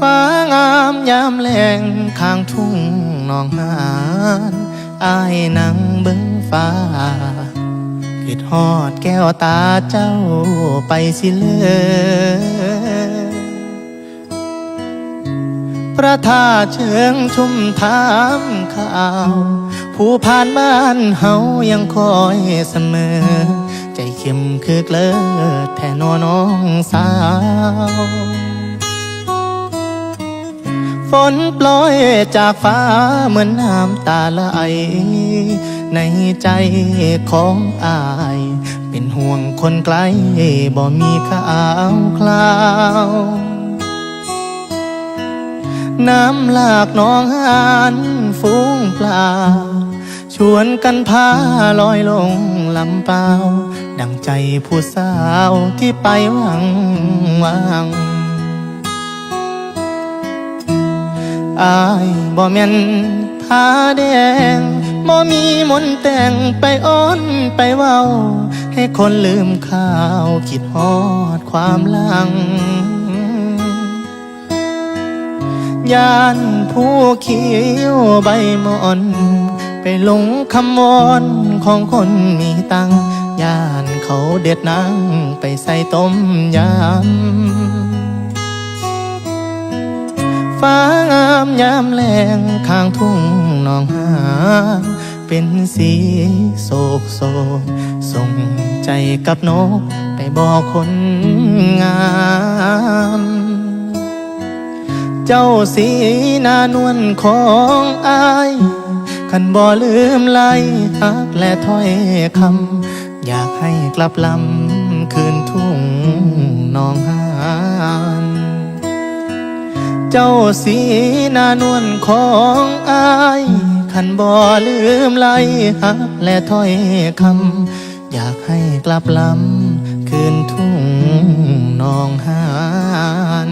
ฟ้างามยามแลงข้างทุ่งนองหานอายนั่งเบิ่งฟ้าคิดฮอดแก้วตาเจ้าไปสิเลยพระธาเชิงชุมถามข่าว ผู้ผ่านบ้านเฮายังคอยเสมอ ใจเข้มคือเกลิดแท่นอน้องสาว ฝนปล่อยจากฟ้าเหมือนน้ำตาไหลในใจของอาย เป็นห่วงคนไกลบ่มีข่าวคลาว น้ำหลากหนองหานฟูงปลา ชวนกันพาลอยลงลำเปล่า ดังใจผู้สาวที่ไปหวังวาง อายบ่แม่นผาแดงบ่มีมนแต่งไปอ้อนไปเว้า ให้คนลืมข่าวคิดฮอดความลังยานผู้เขียวใบมอน ไปหลงคำวอนของคนมีตังยานเขาเด็ดนังไปใส่ต้มยำ ฟ้างามยามแลงข้างทุ่งนองหา เป็นสีโศกโศกส่งใจกับนกไปบอกคนงาม เจ้าสีหนานวลของอายขันบ่ลืมไล่ฮักและถ้อยคำอยากให้กลับลำคืนทุ่ง เจ้าสีหนานวลของอายขันบ่ลืมไล่ฮักและถ้อยคำอยากให้กลับลำคืนทุ่งนองหาน